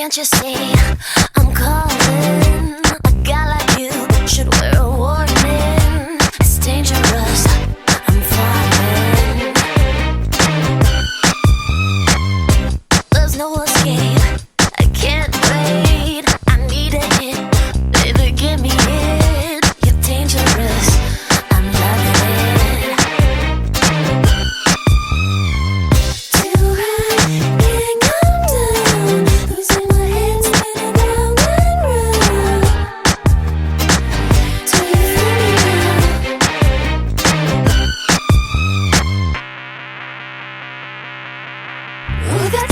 can't you see? Oh, that's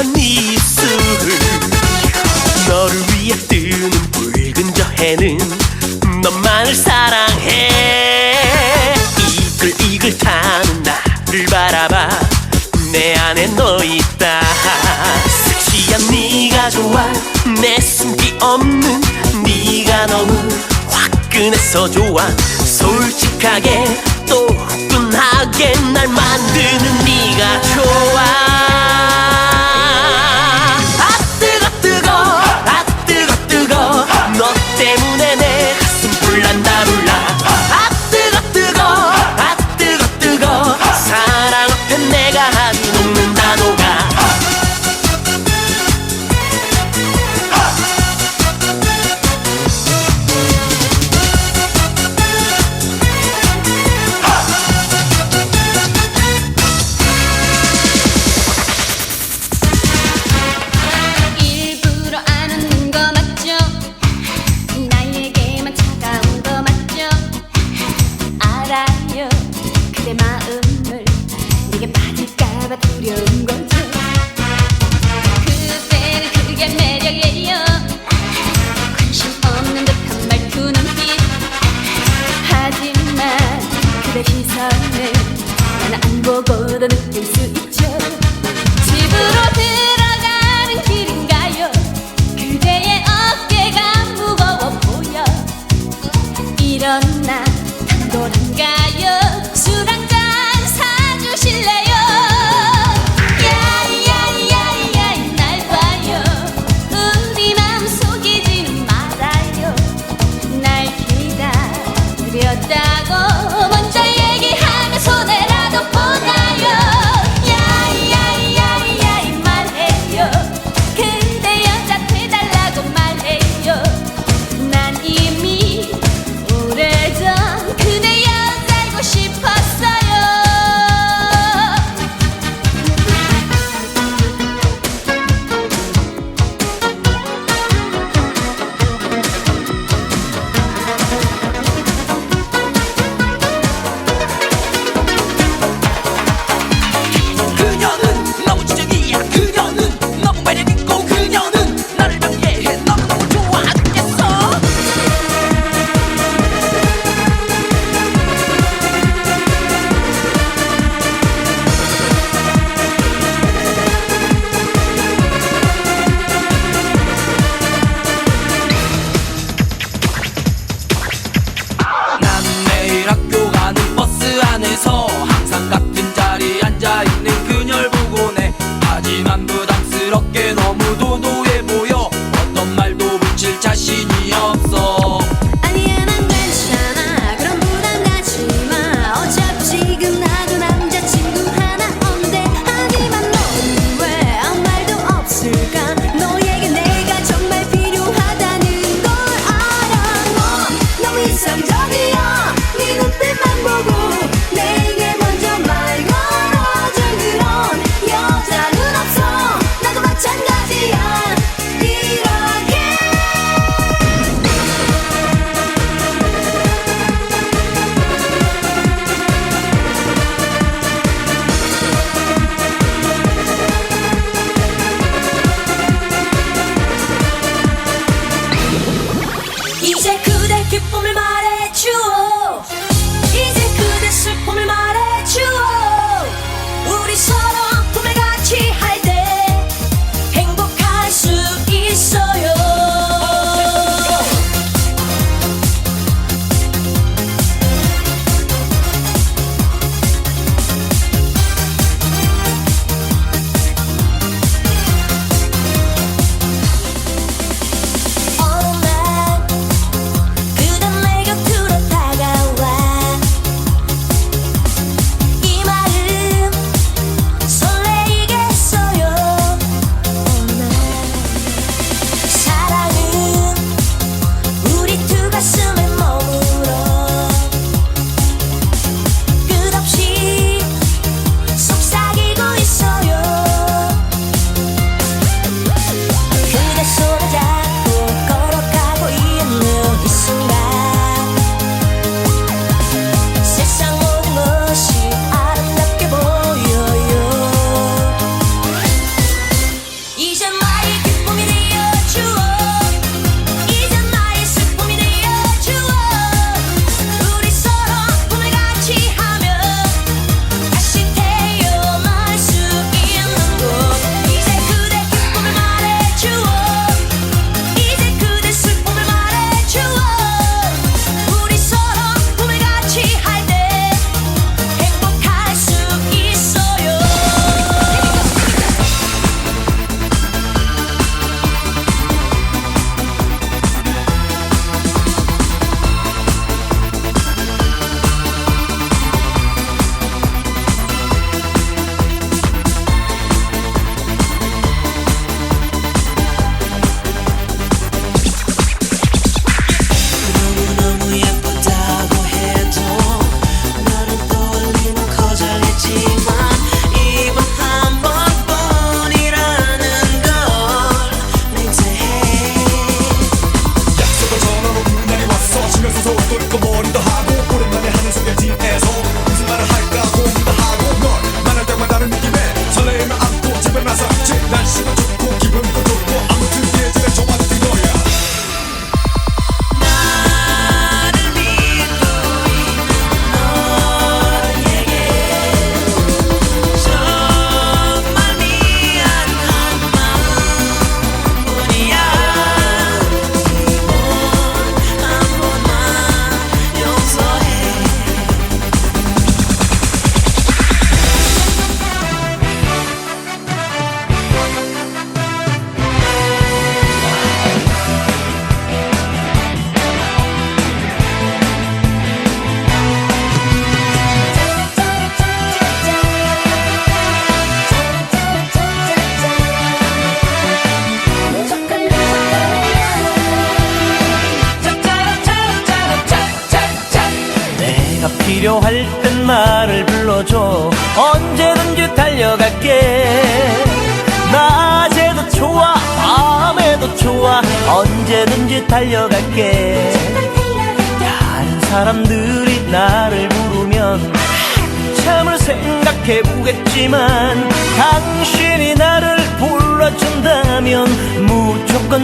한 입술 너를 위해 뜨는 붉은 저 해는 너만을 사랑해. 이글이글 타는 나를 바라봐. 내 안에 너 있다. 섹시한 네가 좋아. 내 숨기 없는 네가 너무 화끈해서 좋아. 솔직하게 또 끈하게 날 만드는 네가 좋아. 꿈이었다고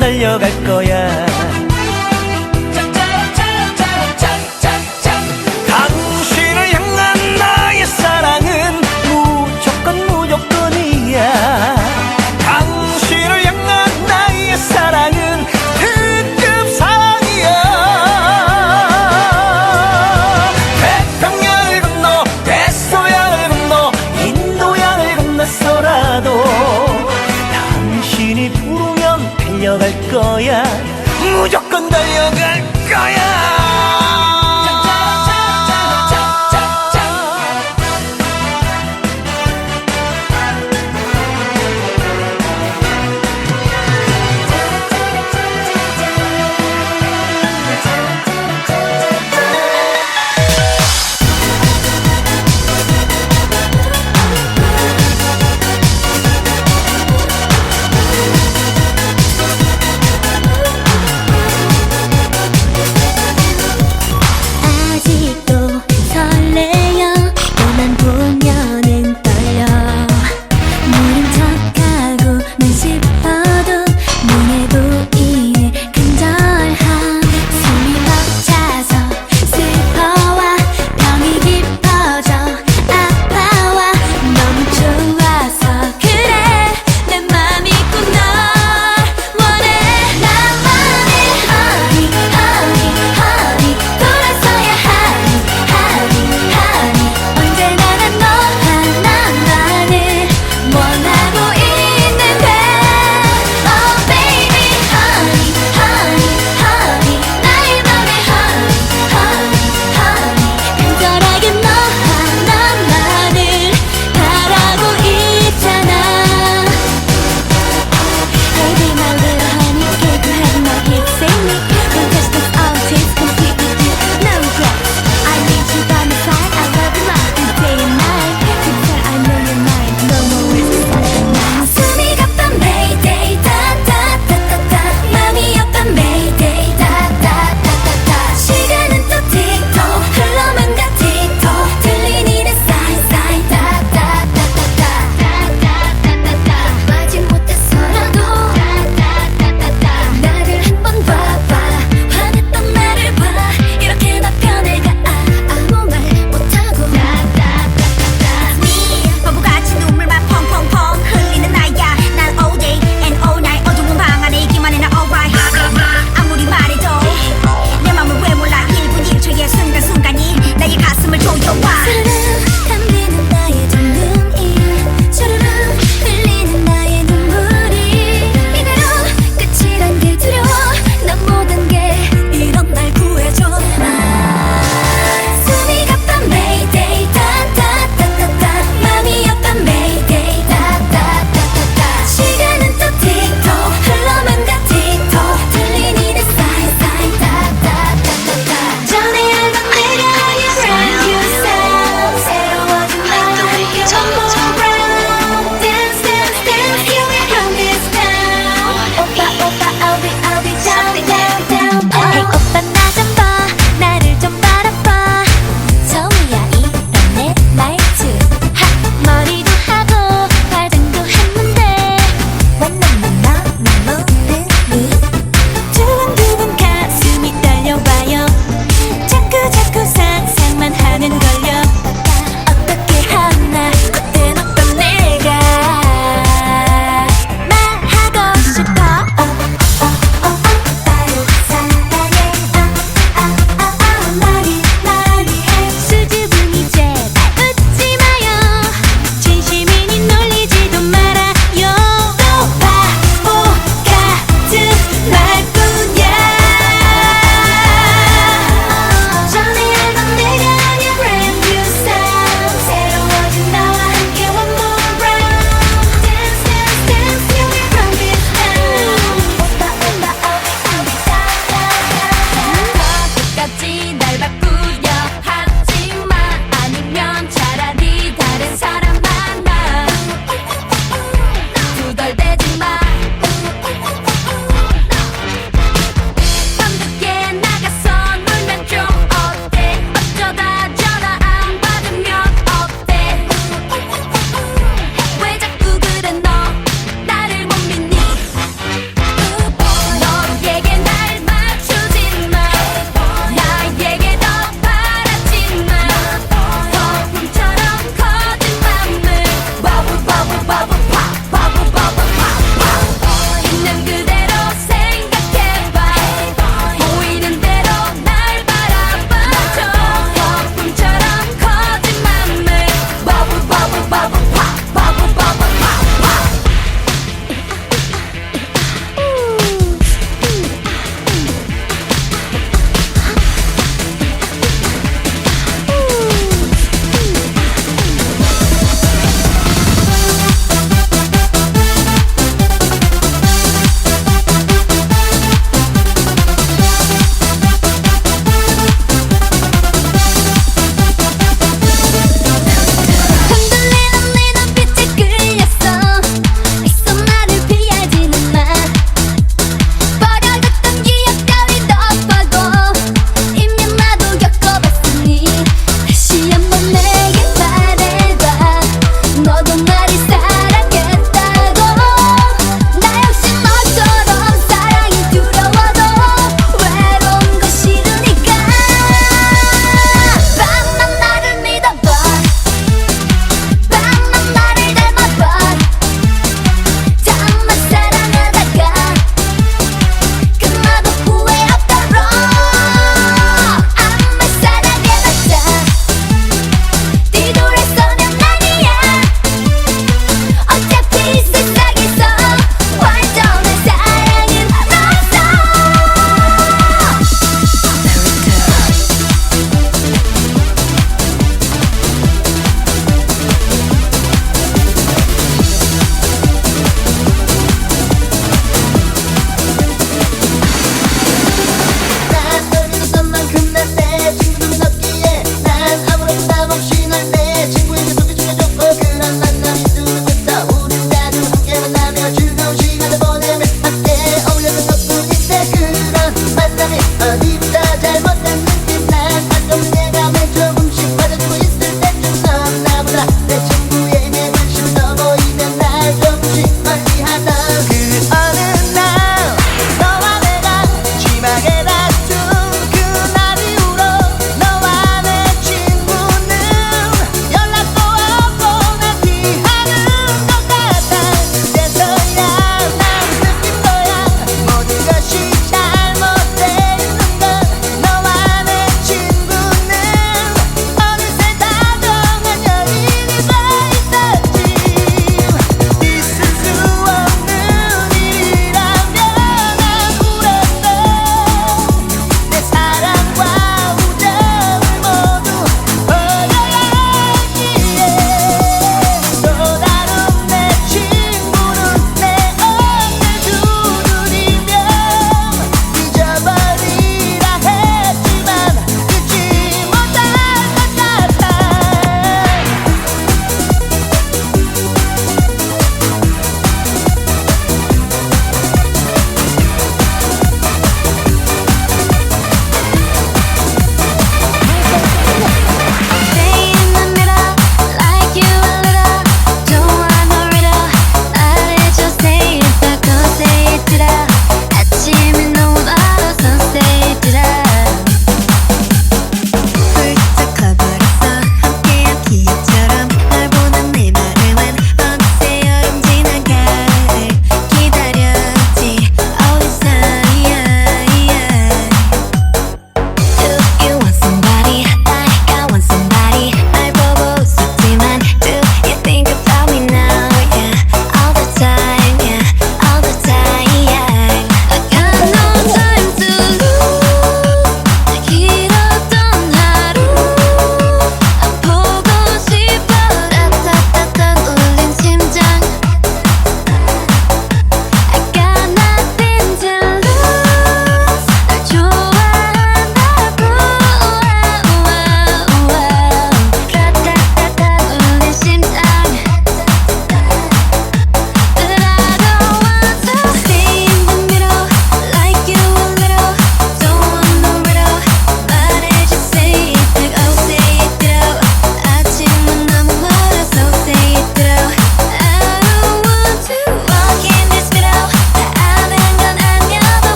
달려갈 거야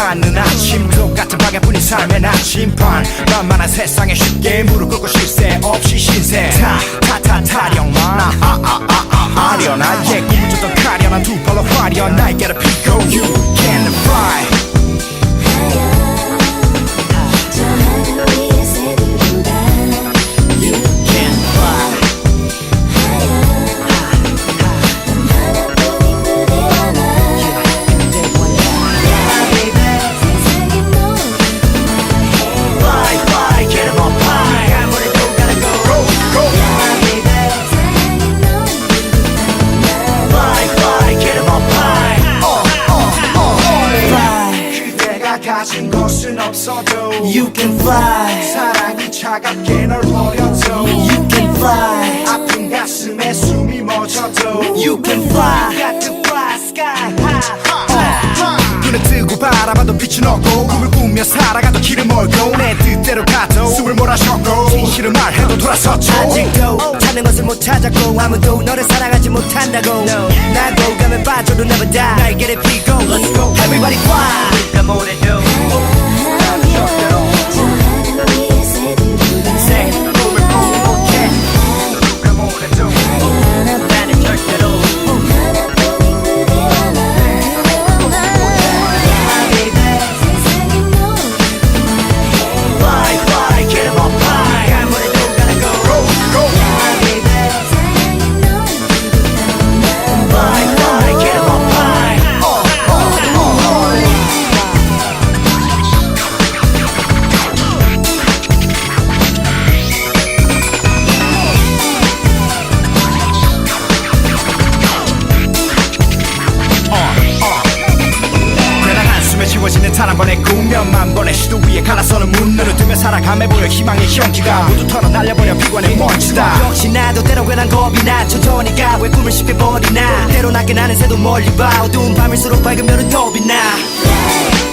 맞는 아침 또 같은 방향뿐인 삶의 나침반. 만만한 세상에 쉽게 무릎 꿇고 쉴새 없이 신세 타타타 타령만 아아아아 아, 아, 아, 아련한 얘기. 줬던 가련한 두 발로 화려 날개를 피고 You can fly. 신었고 꿈을 꾸며 살아가도 길을 멀고 내 뜻대로 가도 숨을 몰아쉬었고 진실을 말해도 돌아섰죠. 아직도 찾는 것을 못 찾았고 아무도 너를 사랑하지 못한다고. 난 고감에 빠져도 never die 날개를 피고. Let's go. Everybody fly. We come 앞서서는 문을 뜨며 살아감해 보여 희망의 형기가 모두 털어 날려버려 비관의 먼지다. 역시 나도 때로 괜한 겁이 나. 천천히가. 왜 꿈을 쉽게 버리나? 때로 낮게 나는 새도 멀리 봐. 어두운 밤일수록 별은 더 빛나. yeah.